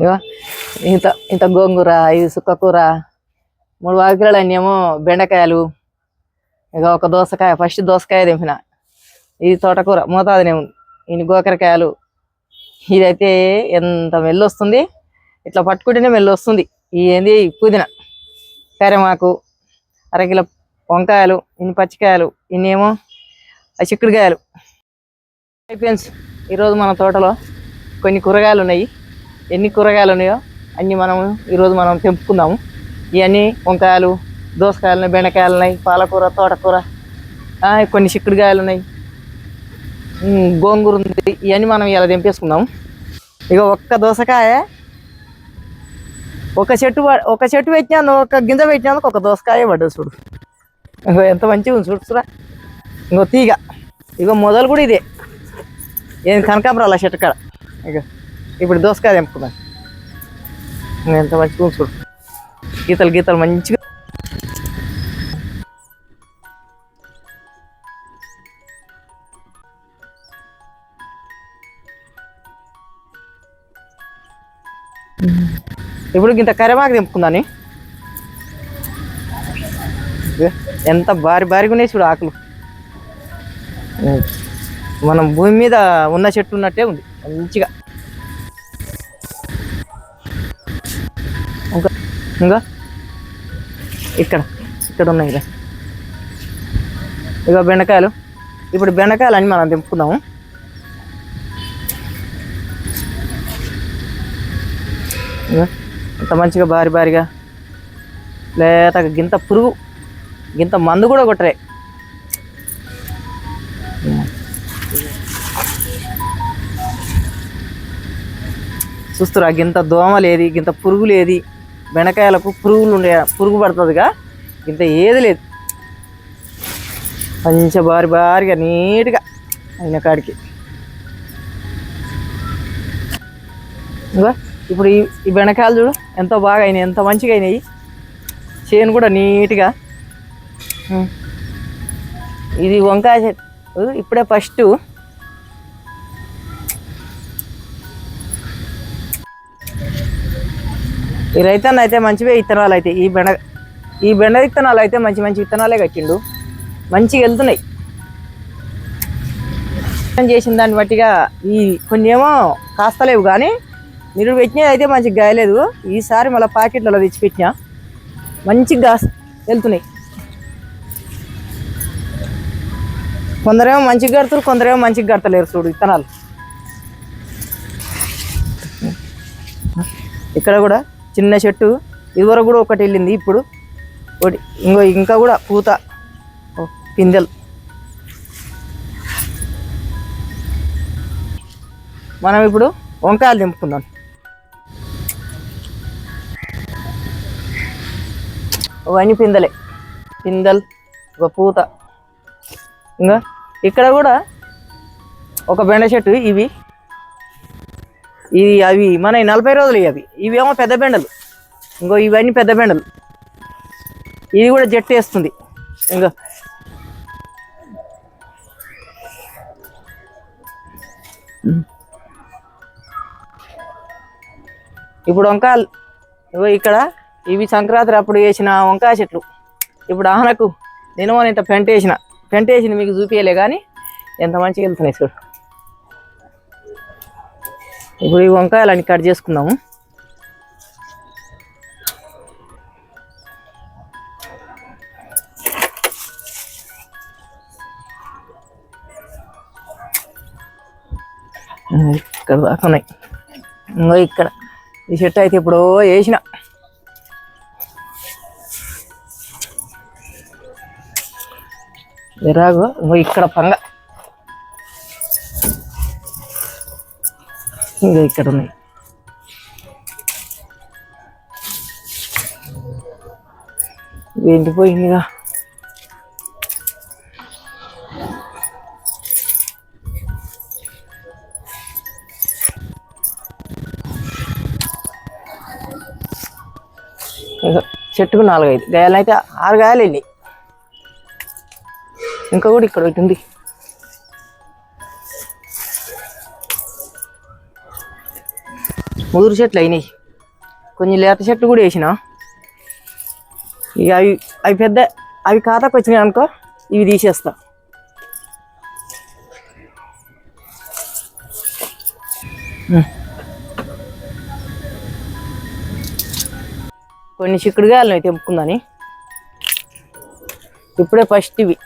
ఇగో ఇంత ఇంత గోంగూర ఇది సుక్కకూర మూడు వాకిలలో అన్నేమో బెండకాయలు. ఇక ఒక దోసకాయ ఫస్ట్ దోసకాయ దింపిన ఇది తోటకూర మోతాదునే ఉంది ఇన్ని గోకరకాయలు. ఇదైతే ఎంత మెల్లొస్తుంది. ఇట్లా పట్టుకుంటేనే మెల్లొస్తుంది. ఈ ఏంది పుదీనా. కరిమాకు అరకిలో వంకాయలు ఇన్ని పచ్చికాయలు ఇన్నేమో ఆ చిక్కుడుకాయలు. ఫ్రెండ్స్ ఈరోజు మన తోటలో కొన్ని కూరగాయలు ఉన్నాయి. ఎన్ని కూరగాయలు ఉన్నాయో అన్నీ మనం ఈరోజు మనం తెంపుకుందాము. ఇవన్నీ వంకాయలు దోసకాయలు ఉన్నాయి బెండకాయలు ఉన్నాయి పాలకూర తోటకూర కొన్ని చిక్కుడుకాయలు ఉన్నాయి. గోంగూర ఉంది. ఇవన్నీ మనం ఇలా తెంపేసుకుందాము ఇక ఒక్క దోసకాయ. ఒక చెట్టు ఒక చెట్టు పెట్టినాను ఒక గింజ పెట్టినాను ఒక దోసకాయ పడ్డది చూడు. ఇగో ఎంత మంచిగా ఉంది చూడు ఇంకో తీగ. ఇగో మొదలు కూడా ఇదే. ఏం కనకాంబరాల చెట్టు కాడ. ఇక ఇప్పుడు దోసకాయ తెంపుకున్నాను నేను ఎంత మంచిగా చూడు. గీతలు గీతలు మంచిగా ఇప్పుడు ఇంత కరిమాకు తెంపుకుందాని ఎంత భారీ భారీగా ఉన్నాయి చూడు ఆకులు. మనం భూమి మీద ఉన్న చెట్టు ఉన్నట్టే ఉంది మంచిగా. ఇంకా? ఇక్కడ ఇక్కడ ఉన్నాయి కదా ఇక బెండకాయలు. ఇప్పుడు బెండకాయలు అన్నీ మనం తెంపుకుందాము. ఇంత మంచిగా భారీ భారీగా లేత గింత పురుగు గింత మందు కూడా కొట్టరే. చూస్తురా గింత దోమ లేది గింత పురుగు లేది. బెండకాయలకు పురుగులు ఉండే పురుగు పడుతుందిగా. ఇంత ఏది లేదు. మంచిగా భారీ భారీగా నీట్గా అయిన కాడికి. ఇంకా ఇప్పుడు ఈ ఈ బెండకాయలు చూడు ఎంతో బాగా అయినాయి ఎంత మంచిగా అయినాయి. చేను కూడా నీట్గా. ఇది వంకాయ చెట్టు ఇప్పుడే ఫస్ట్ ఈ రైతన్న అయితే మంచివే విత్తనాలు అయితే ఈ బెండ ఈ బెండ విత్తనాలు అయితే మంచి మంచి విత్తనాలే కట్టిండు. మంచిగా వెళ్తున్నాయి. చేసిన దాన్ని బట్టిగా ఈ కొన్ని ఏమో కాస్తలేవు కానీ మీరు పెట్టినవి అయితే మంచిగా గాయలేదు ఈసారి మళ్ళీ ప్యాకెట్లలో తెచ్చిపెట్టినా మంచిగా వెళ్తున్నాయి. కొందరేమో మంచిగా కడతారు కొందరేమో మంచిగా కడతలేరు చూడు విత్తనాలు ఇక్కడ కూడా చిన్న చెట్టు ఇదివరకు కూడా ఒకటి వెళ్ళింది ఇప్పుడు ఒకటి. ఇంకో ఇంకా కూడా పూత పిందెలు. మనం ఇప్పుడు వంకాయలు దింపుకుందాం అవన్నీ పిందెలే. పిందెలు ఒక పూత. ఇంకా ఇక్కడ కూడా ఒక బెండ చెట్టు ఇవి. ఇది అవి మన నలభై రోజులు ఇవి ఇవి ఏమో పెద్ద బెండలు. ఇంకో ఇవన్నీ పెద్ద బెండలు. ఇది కూడా జట్టు వేస్తుంది. ఇంకో. ఇప్పుడు వంకాయలు. ఇవో ఇక్కడ ఇవి సంక్రాంతి అప్పుడు వేసిన వంకాయ చెట్లు. ఇప్పుడు ఆనకు నేను ఇంత పెంట వేసిన. పెంట వేసిన మీకు చూపించలే కానీ ఎంత మంచిగా వెళ్తున్నాయి చూడు. ఇప్పుడు ఈ వంకాయలు అన్ని కట్ చేసుకుందాము. ఇక్కడ దాకా ఉన్నాయి. ఇంకో ఇక్కడ. ఈ చెట్టు అయితే ఇప్పుడు వేసిన. ఎరాగు ఇంకో ఇక్కడ పంగ. ఇంకా ఇక్కడ ఉన్నాయి. ఎండిపోయిందిగా ఇక చెట్టుకు నాలుగైదు గాయాలు అయితే ఆరు గాయాలు వెళ్ళి ఇంకా కూడా ఇక్కడ ఒకటి ఉంది. ముదురు చెట్లు అయినాయి. కొన్ని లేత చెట్లు కూడా వేసిన. ఇక అవి అవి పెద్ద అవి ఖాతాకు వచ్చినాయి అనుకో ఇవి తీసేస్తా. కొన్ని చిక్కుడుగాయలు అయితే తెంపుకుందని. ఇప్పుడే ఫస్ట్ ఇవి.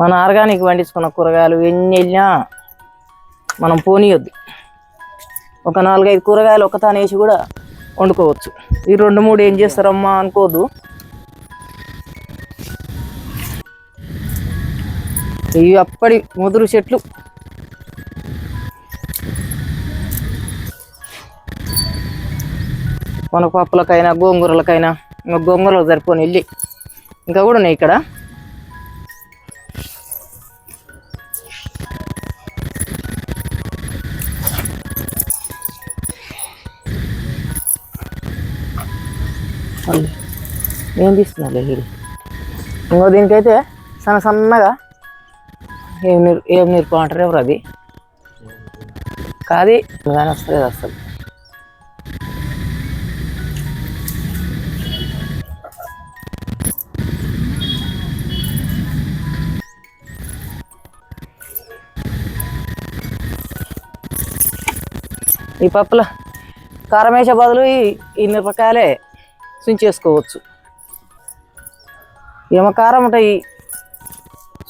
మన ఆర్గానిక్ పండించుకున్న కూరగాయలు ఎన్ని వెళ్ళినా మనం పోనీయొద్దు. ఒక నాలుగైదు కూరగాయలు ఒక తానేసి కూడా వండుకోవచ్చు. ఈ రెండు మూడు ఏం చేస్తారమ్మా అనుకోదు ఇవి అప్పటి ముదురు చెట్లు. మన పప్పులకైనా గోంగూరలకైనా ఇంకా గోంగూరలు సరిపోని వెళ్ళి ఇంకా కూడా ఉన్నాయి ఇక్కడ. ఏం తీసుకున్నాలే ఇది ఇంకో దీనికైతే సన్న సన్నగా ఏం నీరు ఏం నీరు అంటారు ఎవరు అది? కాది దాని వస్తుంది అసలు ఈ పప్పుల కారం వేసే బదులు ఈ ఈ మిరపకాయలే చేసుకోవచ్చు ఏమో కారం ఉంటాయి.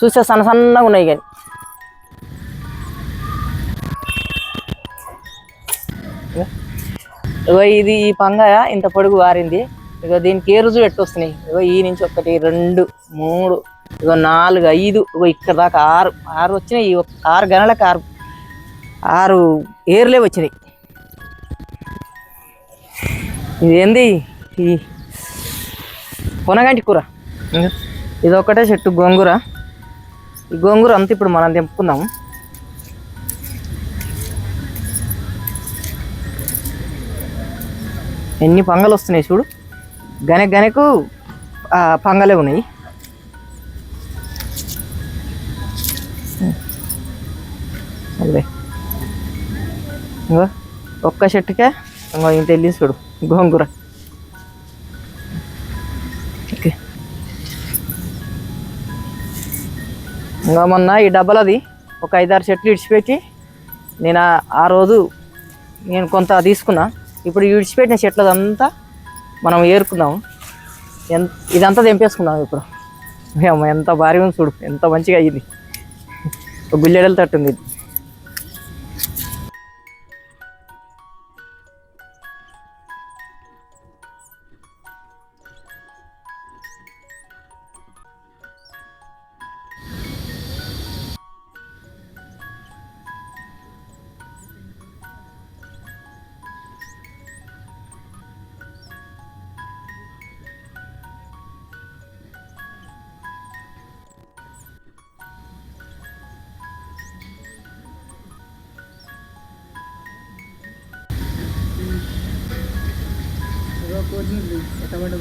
చూస్తే సన్న సన్నగా ఉన్నాయి కానీ. ఇగో ఇది ఈ పంగాయ ఇంత పొడుగు వారింది. ఇగో దీనికి ఏ రుజువు ఎట్టు ఇగో ఈ నుంచి ఒకటి రెండు మూడు ఇగో నాలుగు ఐదు ఇగో ఇక్కడ దాకా ఆరు ఆరు వచ్చినాయి. ఆరు గనలకు ఆరు ఆరు ఏర్లే వచ్చినాయి. ఇది ఏంది ఈ పొనగంటి కూర. ఇది ఒకటే చెట్టు గోంగూర. ఈ గోంగూర అంతా ఇప్పుడు మనం తెంపుకుందాం. ఎన్ని పంగలు వస్తున్నాయి చూడు. గనెక్ గనెకు పంగలే ఉన్నాయి. అదే ఇంకో ఒక్క చెట్టుకే ఇంకో ఇంత వెళ్ళి చూడు గోంగూర. ఇంకా మొన్న ఈ డబ్బలది ఒక ఐదారు చెట్లు ఇడిచిపెట్టి నేను ఆ- రోజు నేను కొంత తీసుకున్నా. ఇప్పుడు ఇడిచిపెట్టిన విడిచిపెట్టిన చెట్లదంతా మనం ఏరుకున్నాము. ఎంత ఇదంతా తెంపేసుకున్నాం ఇప్పుడు. అమ్మ ఎంత భారీ ఉంది చూడు ఎంత మంచిగా అయ్యింది ఒక గుల్లెడలు తట్టుంది ఇది. ఎట్టబడ్డ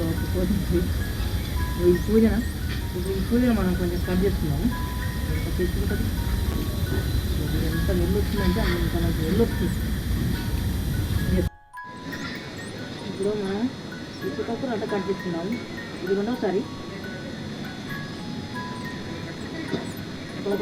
ఈ పూజన? ఇప్పుడు ఈ పూజను మనం కొంచెం కట్ చేస్తున్నాము ఎంత వెళ్ళొచ్చిందంటే అంత నాకు వెళ్ళొచ్చింది ఇప్పుడు మనం ఈ చుట్టూ అట్ట కట్ చేస్తున్నాము ఇది రెండోసారి. ఇక్కడ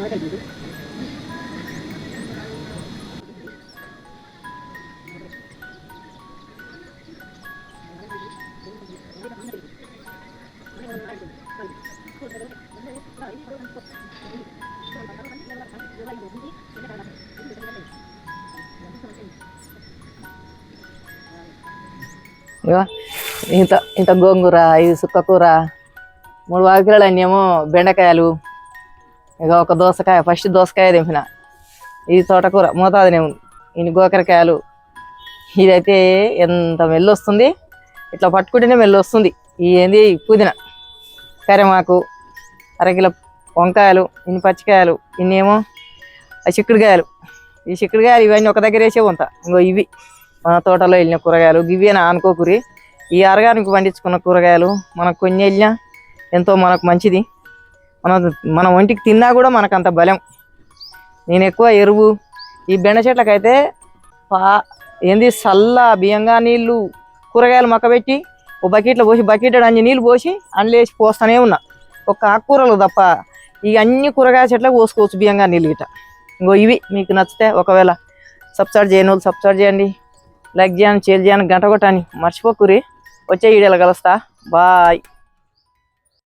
ఇంత ఇంత గోంగూర ఇది సుక్కకూర మూడు వాకిలలో అన్నేమో బెండకాయలు ఇక ఒక దోసకాయ ఫస్ట్ దోసకాయ తెంపిన. ఇది తోటకూర మోతాదునే ఉంది. ఇన్ని గోకరకాయలు. ఇదైతే ఎంత మెల్లు వస్తుంది ఇట్లా పట్టుకుంటేనే మెల్లు వస్తుంది ఈ ఏంది పుదీనా. కరిమాకు అరకిలో వంకాయలు ఇన్ని పచ్చికాయలు ఇన్నేమో ఆ చిక్కుడుకాయలు. ఈ చిక్కుడుకాయలు ఇవన్నీ ఒక దగ్గర వేసే ఉంటా. ఇంకో ఇవి. మన తోటలో వెళ్ళిన కూరగాయలు. ఇవి అనుకోకురి. ఈ ఆర్గానిక్ పండించుకున్న కూరగాయలు మనకు కొన్ని వెళ్ళినా ఎంతో మనకు మంచిది. మన మన ఒంటికి తిన్నా కూడా మనకు అంత బలం. నేను ఎక్కువ ఎరువు ఈ బెండ చెట్లకైతే పా ఏంది చల్ల బియ్యంగా నీళ్ళు కూరగాయలు మొక్కబెట్టి ఓ బకెట్లో పోసి బకెట్ అన్ని నీళ్ళు పోసి అండ్లేసి పోస్తూనే పోస్తానే ఉన్నా. ఒక ఆకుకూరలు తప్ప ఈ అన్ని కూరగాయ చెట్లకు పోసుకోవచ్చు బియ్యంగా నీళ్ళు గిట్ట. ఇంకో ఇవి మీకు నచ్చితే ఒకవేళ సబ్స్క్రైబ్ చేయని వాళ్ళు సబ్స్క్రైబ్ చేయండి. లైక్ చేయండి షేర్ చేయండి గంట కొట్టని మర్చిపోకురి వచ్చే వీడియోలో కలుస్తా. బాయ్.